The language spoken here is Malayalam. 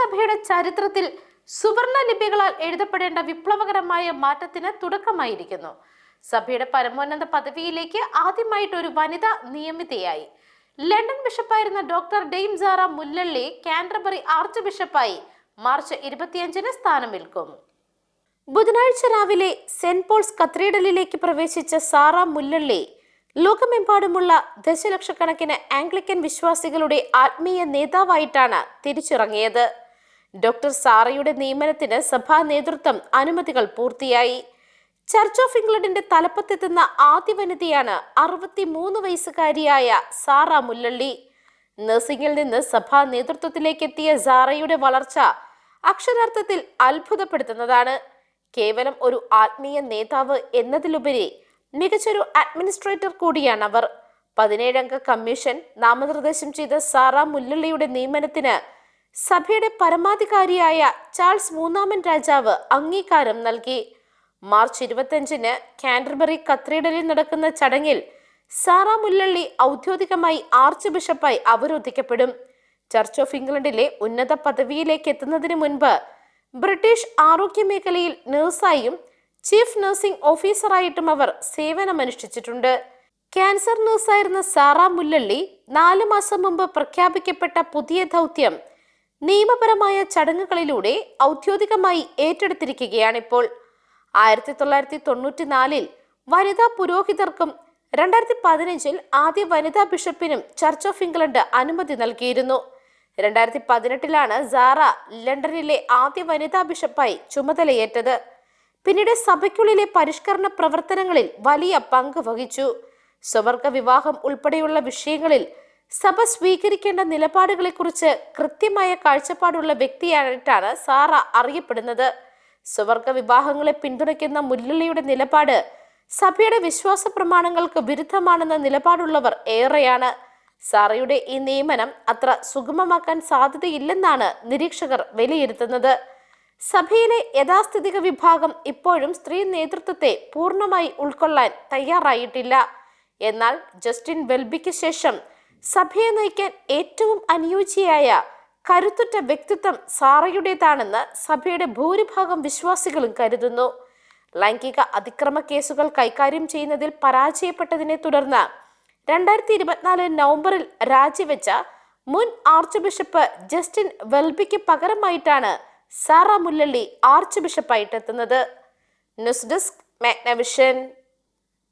സഭയുടെ ചരിത്രത്തിൽ സുവർണ ലിപികളാൽ എഴുതപ്പെടേണ്ട വിപ്ലവകരമായ മാറ്റത്തിന് തുടക്കമായിരിക്കുന്നു. സഭയുടെ പരമോന്നത പദവിയിലേക്ക് ആദ്യമായിട്ട് ഒരു വനിത നിയമിതയായി. London ബിഷപ്പായിരുന്ന doctor Dame Sarah Mullally Canterbury arch ബിഷപ്പായി March ഇരുപത്തിയഞ്ചിന് സ്ഥാനമേൽക്കും. ബുധനാഴ്ച രാവിലെ സെന്റ് പോൾസ് കത്തീഡ്രലിലേക്ക് പ്രവേശിച്ച സാറ മുല്ലള്ളി ലോകമെമ്പാടുമുള്ള ദശലക്ഷക്കണക്കിന് ആംഗ്ലിക്കൻ വിശ്വാസികളുടെ ആത്മീയ നേതാവായിട്ടാണ് തിരിച്ചിറങ്ങിയത്. ഡോക്ടർ സാറയുടെ നിയമനത്തിന് സഭാ നേതൃത്വം അനുമതികൾ പൂർത്തിയായി. ചർച്ച് ഓഫ് ഇംഗ്ലണ്ടിന്റെ തലപ്പത്തെത്തുന്ന ആദ്യ വനിതയാണ് അറുപത്തിമൂന്ന് വയസ്സുകാരിയായ സാറ മുല്ലള്ളി. നഴ്സിംഗിൽ നിന്ന് സഭാ നേതൃത്വത്തിലേക്ക് എത്തിയ സാറയുടെ വളർച്ച അക്ഷരാർത്ഥത്തിൽ അത്ഭുതപ്പെടുത്തുന്നതാണ്. കേവലം ഒരു ആത്മീയ നേതാവ് എന്നതിലുപരി മികച്ചൊരു അഡ്മിനിസ്ട്രേറ്റർ കൂടിയാണ് അവർ പതിനേഴംഗ കമ്മീഷൻ നാമനിർദ്ദേശം ചെയ്ത സാറ മുല്ലള്ളിയുടെ നിയമനത്തിന് സഭയുടെ പരമാധികാരിയായ ചാൾസ് മൂന്നാമൻ രാജാവ് അംഗീകാരം നൽകി. മാർച്ച് ഇരുപത്തിയഞ്ചിന് കാൻഡർബറി കത്തീഡ്രലിൽ നടക്കുന്ന ചടങ്ങിൽ സാറ മുല്ലള്ളി ഔദ്യോഗികമായി ആർച്ച് ബിഷപ്പായി അവരോധിക്കപ്പെടും. ചർച്ച് ഓഫ് ഇംഗ്ലണ്ടിലെ ഉന്നത പദവിയിലേക്ക് എത്തുന്നതിന് മുൻപ് ബ്രിട്ടീഷ് ആരോഗ്യ മേഖലയിൽ നഴ്സായും ചീഫ് നഴ്സിംഗ് ഓഫീസറായിട്ടും അവർ സേവനമനുഷ്ഠിച്ചിട്ടുണ്ട്. ക്യാൻസർ നഴ്സായിരുന്ന സാറ മുല്ലള്ളി നാലു മാസം മുമ്പ് പ്രഖ്യാപിക്കപ്പെട്ട പുതിയ ദൗത്യം നിയമപരമായ ചടങ്ങുകളിലൂടെ ഔദ്യോഗികമായി ഏറ്റെടുത്തിരിക്കുകയാണിപ്പോൾ. ആയിരത്തി തൊള്ളായിരത്തി തൊണ്ണൂറ്റിനാലിൽ വനിതാ പുരോഹിതർക്കും രണ്ടായിരത്തി പതിനഞ്ചിൽ ആദ്യ വനിതാ ബിഷപ്പിനും ചർച്ച് ഓഫ് ഇംഗ്ലണ്ട് അനുമതി നൽകിയിരുന്നു. രണ്ടായിരത്തി പതിനെട്ടിലാണ് സാറ ലണ്ടനിലെ ആദ്യ വനിതാ ബിഷപ്പായി ചുമതലയേറ്റത്. പിന്നീട് സഭയ്ക്കുള്ളിലെ പരിഷ്കരണ പ്രവർത്തനങ്ങളിൽ വലിയ പങ്ക് വഹിച്ചു. സ്വവർഗ വിവാഹം ഉൾപ്പെടെയുള്ള വിഷയങ്ങളിൽ സഭ സ്വീകരിക്കേണ്ട നിലപാടുകളെക്കുറിച്ച് കൃത്യമായ കാഴ്ചപ്പാടുള്ള വ്യക്തിയായിട്ടാണ് സാറ അറിയപ്പെടുന്നത്. സുവർഗ വിവാഹങ്ങളെ പിന്തുണയ്ക്കുന്ന മുല്ലളിയുടെ നിലപാട് സഭയുടെ വിശ്വാസ പ്രമാണങ്ങൾക്ക് വിരുദ്ധമാണെന്ന നിലപാടുള്ളവർ ഏറെയാണ്. സാറയുടെ ഈ നിയമനം അത്ര സുഗമമാക്കാൻ സാധ്യതയില്ലെന്നാണ് നിരീക്ഷകർ വിലയിരുത്തുന്നത്. സഭയിലെ യഥാസ്ഥിതിക വിഭാഗം ഇപ്പോഴും സ്ത്രീ നേതൃത്വത്തെ പൂർണമായി ഉൾക്കൊള്ളാൻ തയ്യാറായിട്ടില്ല. എന്നാൽ ജസ്റ്റിൻ വെൽബിക്ക് ശേഷം സഭയെ നയിക്കാൻ ഏറ്റവും അനുയോജ്യയായ കരുത്തുറ്റ വ്യക്തിത്വം സാറയുടേതാണെന്ന് സഭയുടെ ഭൂരിഭാഗം വിശ്വാസികളും കരുതുന്നു. ലൈംഗിക അതിക്രമ കേസുകൾ കൈകാര്യം ചെയ്യുന്നതിൽ പരാജയപ്പെട്ടതിനെ തുടർന്ന് രണ്ടായിരത്തി ഇരുപത്തിനാല് നവംബറിൽ രാജിവെച്ച മുൻ ആർച്ച് ബിഷപ്പ് ജസ്റ്റിൻ വെൽബിക്ക് പകരമായിട്ടാണ് Sarah Mullally arch ബിഷപ്പായിട്ടെത്തുന്നത്. News desk Magnavision.